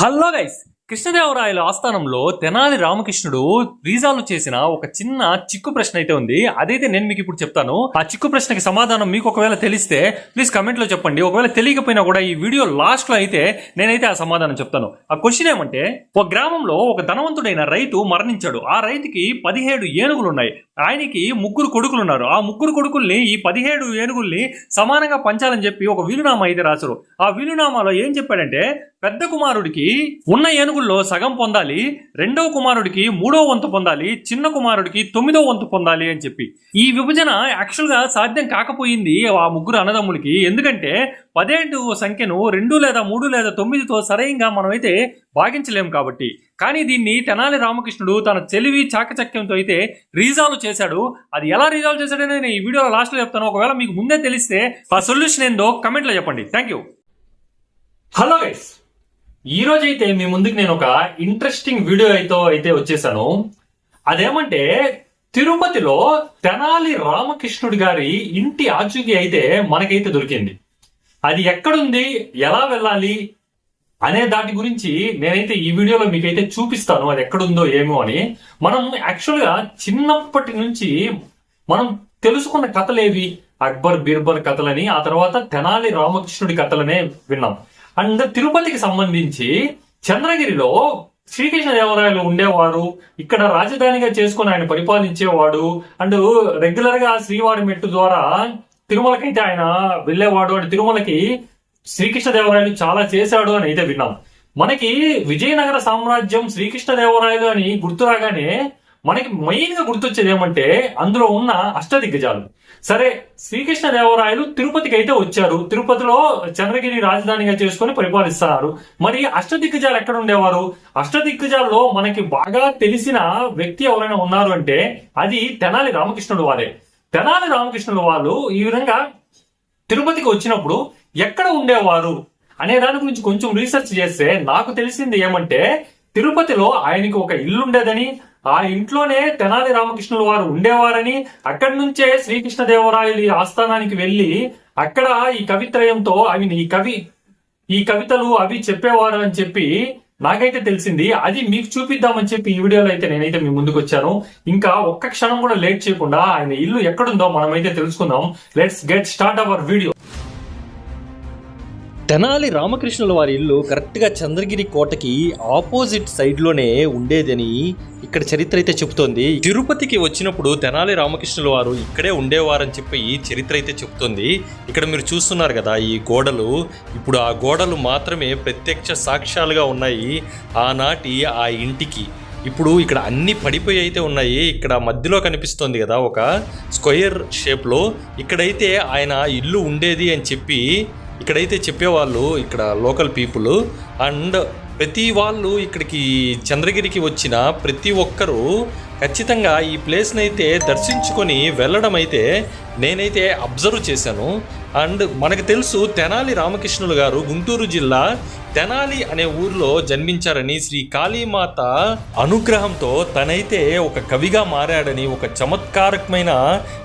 Hello guys కృష్ణదేవరాయల ఆస్థానంలో తెనాలి రామకృష్ణుడు రీజాల్వ్ చేసిన ఒక చిన్న చిక్కు ప్రశ్న అయితే ఉంది. అదైతే నేను మీకు ఇప్పుడు చెప్తాను. ఆ చిక్కు ప్రశ్నకి సమాధానం మీకు ఒకవేళ తెలిస్తే ప్లీజ్ కమెంట్లో చెప్పండి. ఒకవేళ తెలియకపోయినా కూడా ఈ వీడియో లాస్ట్లో అయితే నేనైతే ఆ సమాధానం చెప్తాను. ఆ క్వశ్చన్ ఏమంటే ఒక గ్రామంలో ఒక ధనవంతుడైన రైతు మరణించాడు. ఆ రైతుకి పదిహేడు ఏనుగులు ఉన్నాయి ఆయనకి ముగ్గురు కొడుకులు ఉన్నారు ఆ ముగ్గురు కొడుకుల్ని ఈ పదిహేడు ఏనుగుల్ని సమానంగా పంచాలని చెప్పి ఒక వీలునామా అయితే రాశారు. ఆ వీలునామాలో ఏం చెప్పాడంటే పెద్ద కుమారుడికి ఉన్న ఏనుగుల్లో సగం పొందాలి రెండవ కుమారుడికి మూడో వంతు పొందాలి చిన్న కుమారుడికి తొమ్మిదో వంతు పొందాలి అని చెప్పి. ఈ విభజన యాక్చువల్గా సాధ్యం కాకపోయింది ఆ ముగ్గురు అన్నదమ్ములకి. ఎందుకంటే పదిహేడు సంఖ్యను రెండు లేదా మూడు లేదా తొమ్మిదితో సరైనగా మనమైతే భాగించలేము కాబట్టి. కానీ దీన్ని తెనాలి రామకృష్ణుడు తన తెలివి చాకచక్యంతో అయితే రీజాల్వ్ చేశాడు. అది ఎలా రీజాల్వ్ చేశాడని నేను ఈ వీడియోలో లాస్ట్లో చెప్తాను. ఒకవేళ మీకు ముందే తెలిస్తే ఆ సొల్యూషన్ ఏందో కమెంట్లో చెప్పండి. థ్యాంక్ యూ హలో గైస్ ఈ రోజు అయితే మీ ముందుకు నేను ఒక ఇంట్రెస్టింగ్ వీడియో అయితే అయితే వచ్చేసాను. అదేమంటే తిరుపతిలో తెనాలి రామకృష్ణుడి గారి ఇంటి ఆచూకీ అయితే మనకైతే దొరికింది. అది ఎక్కడుంది? ఎలా వెళ్ళాలి? అనే దాటి గురించి నేనైతే ఈ వీడియోలో మీకైతే చూపిస్తాను అది ఎక్కడుందో ఏమో అని. మనం యాక్చువల్గా చిన్నప్పటి నుంచి మనం తెలుసుకున్న కథలేవి? అక్బర్ బీర్బల్ కథలని ఆ తర్వాత తెనాలి రామకృష్ణుడి కథలనే విన్నాం. అండ్ తిరుపతికి సంబంధించి చంద్రగిరిలో శ్రీకృష్ణదేవరాయలు ఉండేవారు ఇక్కడ రాజధానిగా చేసుకుని ఆయన పరిపాలించేవాడు అండ్ రెగ్యులర్గా శ్రీవారి మెట్టు ద్వారా తిరుమలకైతే ఆయన వెళ్ళేవాడు అండ్ తిరుమలకి శ్రీకృష్ణదేవరాయలు చాలా చేశాడు అని అయితే విన్నాం. మనకి విజయనగర సామ్రాజ్యం శ్రీకృష్ణదేవరాయలు అని గుర్తు రాగానే మనకి మెయిన్గా గుర్తొచ్చేది ఏమంటే అందులో ఉన్న అష్టదిగ్గజాలు. సరే శ్రీకృష్ణదేవరాయలు తిరుపతికి అయితే వచ్చారు. తిరుపతిలో చంద్రగిరి రాజధానిగా చేసుకొని పరిపాలిస్తారు. మరి అష్టదిగ్గజాలు ఎక్కడ ఉండేవారు అష్టదిగ్గజాల్లో మనకి బాగా తెలిసిన వ్యక్తి ఎవరైనా ఉన్నారు అంటే అది తెనాలి రామకృష్ణుడు వారే. తెనాలి రామకృష్ణుడు వాళ్ళు ఈ విధంగా తిరుపతికి వచ్చినప్పుడు ఎక్కడ ఉండేవారు? అనే దాని గురించి కొంచెం రీసెర్చ్ చేస్తే నాకు తెలిసింది ఏమంటే తిరుపతిలో ఆయనకి ఒక ఇల్లు ఉండేదని ఆ ఇంట్లోనే తెనాలి రామకృష్ణుల వారు ఉండేవారని అక్కడి నుంచే శ్రీకృష్ణదేవరాయలు ఆస్థానానికి వెళ్ళి అక్కడ ఈ కవిత్రయంతో అవి ఈ కవి ఈ కవితలు అవి చెప్పేవారు అని చెప్పి నాకైతే తెలిసింది. అది మీకు చూపిద్దామని చెప్పి ఈ వీడియోలో అయితే నేనైతే మీ ముందుకు వచ్చాను. ఇంకా ఒక్క క్షణం కూడా లేట్ చేయకుండా ఆయన ఇల్లు ఎక్కడుందో మనమైతే తెలుసుకుందాం. Let's get start our video Tenali రామకృష్ణుల వారి ఇల్లు కరెక్ట్గా చంద్రగిరి కోటకి ఆపోజిట్ సైడ్లోనే ఉండేదని ఇక్కడ చరిత్ర అయితే చెబుతోంది. తిరుపతికి వచ్చినప్పుడు తెనాలి రామకృష్ణుల వారు ఇక్కడే ఉండేవారని చెప్పి ఈ చరిత్ర అయితే చెబుతోంది. ఇక్కడ మీరు చూస్తున్నారు కదా ఈ గోడలు. ఇప్పుడు ఆ గోడలు మాత్రమే ప్రత్యక్ష సాక్ష్యాలుగా ఉన్నాయి ఆనాటి ఆ ఇంటికి. ఇప్పుడు ఇక్కడ అన్ని పడిపోయి అయితే ఉన్నాయి. ఇక్కడ మధ్యలో కనిపిస్తోంది కదా ఒక స్క్వేర్ షేప్లో. ఇక్కడైతే ఆయన ఇల్లు ఉండేది అని చెప్పి ఇక్కడైతే చెప్పేవాళ్ళు ఇక్కడ లోకల్ పీపుల్ అండ్ ప్రతి వాళ్ళు ఇక్కడికి చంద్రగిరికి వచ్చిన ప్రతి ఒక్కరూ ఖచ్చితంగా ఈ ప్లేస్ని అయితే దర్శించుకొని వెళ్ళడం అయితే నేనైతే అబ్జర్వ్ చేశాను. అండ్ మనకు తెలుసు తెనాలి రామకృష్ణులు గారు గుంటూరు జిల్లా తెనాలి అనే ఊర్లో జన్మించారని శ్రీ కాళీమాత అనుగ్రహంతో తనైతే ఒక కవిగా మారాడని ఒక చమత్కారకమైన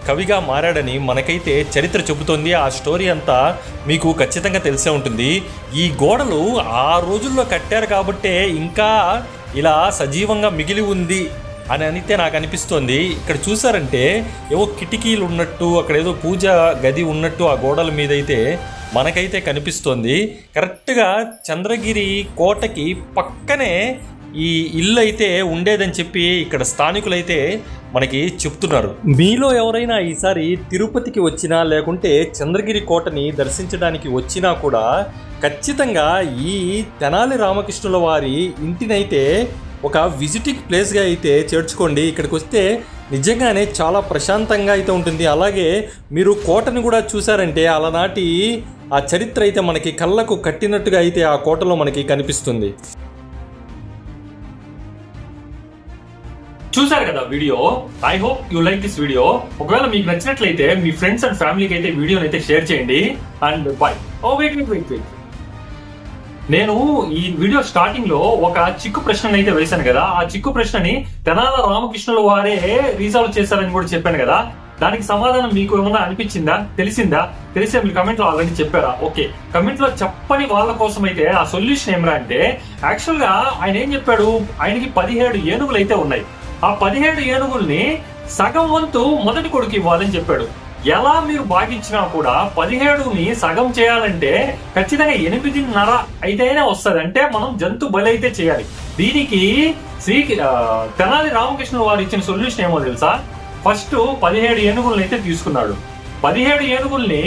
కవిగా మారాడని మనకైతే చరిత్ర చెబుతోంది. ఆ స్టోరీ అంతా మీకు ఖచ్చితంగా తెలిసే ఉంటుంది. ఈ గోడలు ఆ రోజుల్లో కట్టారు కాబట్టే ఇంకా ఇలా సజీవంగా మిగిలి ఉంది అని అనితే నాకు అనిపిస్తోంది. ఇక్కడ చూసారంటే ఏవో కిటికీలు ఉన్నట్టు అక్కడ ఏదో పూజ గది ఉన్నట్టు ఆ గోడల మీద అయితే మనకైతే కనిపిస్తోంది. కరెక్ట్గా చంద్రగిరి కోటకి పక్కనే ఈ ఇల్లు అయితే ఉండేదని చెప్పి ఇక్కడ స్థానికులైతే మనకి చెప్తున్నారు. మీలో ఎవరైనా ఈసారి తిరుపతికి వచ్చినా లేకుంటే చంద్రగిరి కోటని దర్శించడానికి వచ్చినా కూడా ఖచ్చితంగా ఈ తెనాలి రామకృష్ణుల వారి ఇంటినైతే ఒక విజిటింగ్ ప్లేస్గా అయితే చేర్చుకోండి. ఇక్కడికి వస్తే నిజంగానే చాలా ప్రశాంతంగా అయితే ఉంటుంది. అలాగే మీరు కోటను కూడా చూసారంటే అలనాటి ఆ చరిత్ర అయితే మనకి కళ్ళకు కట్టినట్టుగా అయితే ఆ కోటలో మనకి కనిపిస్తుంది. చూసారు కదా video? I hope you like this video ఒకవేళ మీకు నచ్చినట్లయితే మీ ఫ్రెండ్స్ అండ్ ఫ్యామిలీకి అయితే వీడియోని అయితే షేర్ చేయండి. And bye oh wait wait wait wait నేను ఈ వీడియో స్టార్టింగ్లో ఒక చిక్కు ప్రశ్నను అయితే వేశాను కదా. ఆ చిక్కు ప్రశ్నని తెనాల రామకృష్ణుల వారే రీసాల్వ్ చేశారని కూడా చెప్పాను కదా. దానికి సమాధానం మీకు ఏమన్నా అనిపించిందా? తెలిసిందా? తెలిసే మీరు కమెంట్లో ఆల్రెడీ చెప్పారా? ఓకే కమెంట్లో చెప్పని వాళ్ళ కోసం అయితే ఆ సొల్యూషన్ ఏమరా అంటే యాక్చువల్గా ఆయన ఏం చెప్పాడు? ఆయనకి పదిహేడు ఏనుగులు అయితే ఉన్నాయి. ఆ పదిహేడు ఏనుగుల్ని సగం వంతు మొదటి కొడుకు ఇవ్వాలని చెప్పాడు. ఎలా మీరు భాగించినా కూడా పదిహేడుని సగం చేయాలంటే ఖచ్చితంగా ఎనిమిదిన్నర అయితేనే వస్తుంది. అంటే మనం జంతు బలి అయితే చేయాలి. దీనికి శ్రీ తెనాలి రామకృష్ణ వారు ఇచ్చిన సొల్యూషన్ ఏమో తెలుసా? ఫస్ట్ పదిహేడు ఏనుగులను అయితే తీసుకున్నాడు. పదిహేడు ఏనుగుల్ని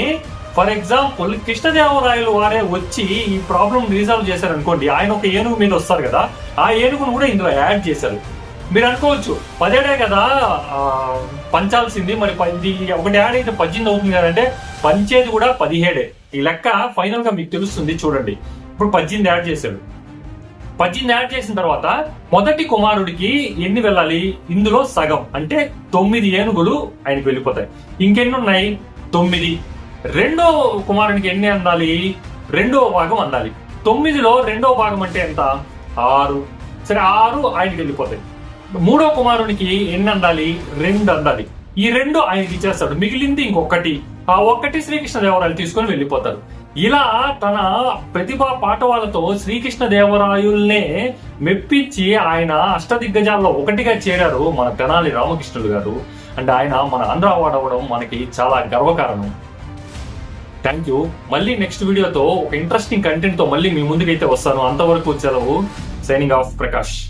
ఫర్ ఎగ్జాంపుల్ కృష్ణదేవరాయలు వారే వచ్చి ఈ ప్రాబ్లం రీసాల్వ్ చేశారు అనుకోండి ఆయన ఒక ఏనుగు మీద వస్తారు కదా ఆ ఏనుగును కూడా ఇందులో యాడ్ చేశారు. మీరు అనుకోవచ్చు పదిహేడే కదా పంచాల్సింది. మరి పది ఒకటి యాడ్ అయితే పద్దెనిమిది అవుతుంది కదంటే పంచేది కూడా పదిహేడే. ఈ లెక్క ఫైనల్గా మీకు తెలుస్తుంది చూడండి. ఇప్పుడు పద్దెనిమిది యాడ్ చేశాడు. పద్దెనిమిది యాడ్ చేసిన తర్వాత మొదటి కుమారుడికి ఎన్ని వెళ్ళాలి? ఇందులో సగం. అంటే తొమ్మిది ఏనుగులు ఆయనకు వెళ్ళిపోతాయి. ఇంకెన్ని ఉన్నాయి? తొమ్మిది. రెండో కుమారునికి ఎన్ని అందాలి? రెండో భాగం అందాలి. తొమ్మిదిలో రెండో భాగం అంటే ఎంత? ఆరు. సరే ఆరు ఆయనకి వెళ్ళిపోతాయి. మూడో కుమారునికి ఎన్ని అందాలి రెండు అందాలి ఈ రెండు ఆయనకి ఇచ్చేస్తాడు. మిగిలింది ఇంకొకటి. ఆ ఒక్కటి శ్రీకృష్ణదేవరాయలు తీసుకొని వెళ్ళిపోతారు. ఇలా తన ప్రతిభా పాఠవాలతో శ్రీకృష్ణ దేవరాయుల్నే మెప్పించి ఆయన అష్టదిగ్గజాల్లో ఒకటిగా చేరారు మన తెనాలి రామకృష్ణుడు గారు. అండ్ ఆయన మన ఆంధ్ర వాడవడం మనకి చాలా గర్వకారణం. థ్యాంక్ యూ మళ్ళీ నెక్స్ట్ వీడియోతో ఒక ఇంట్రెస్టింగ్ కంటెంట్తో మళ్ళీ మీ ముందుకైతే వస్తాను. అంతవరకు సెలవు. Signing off Prakash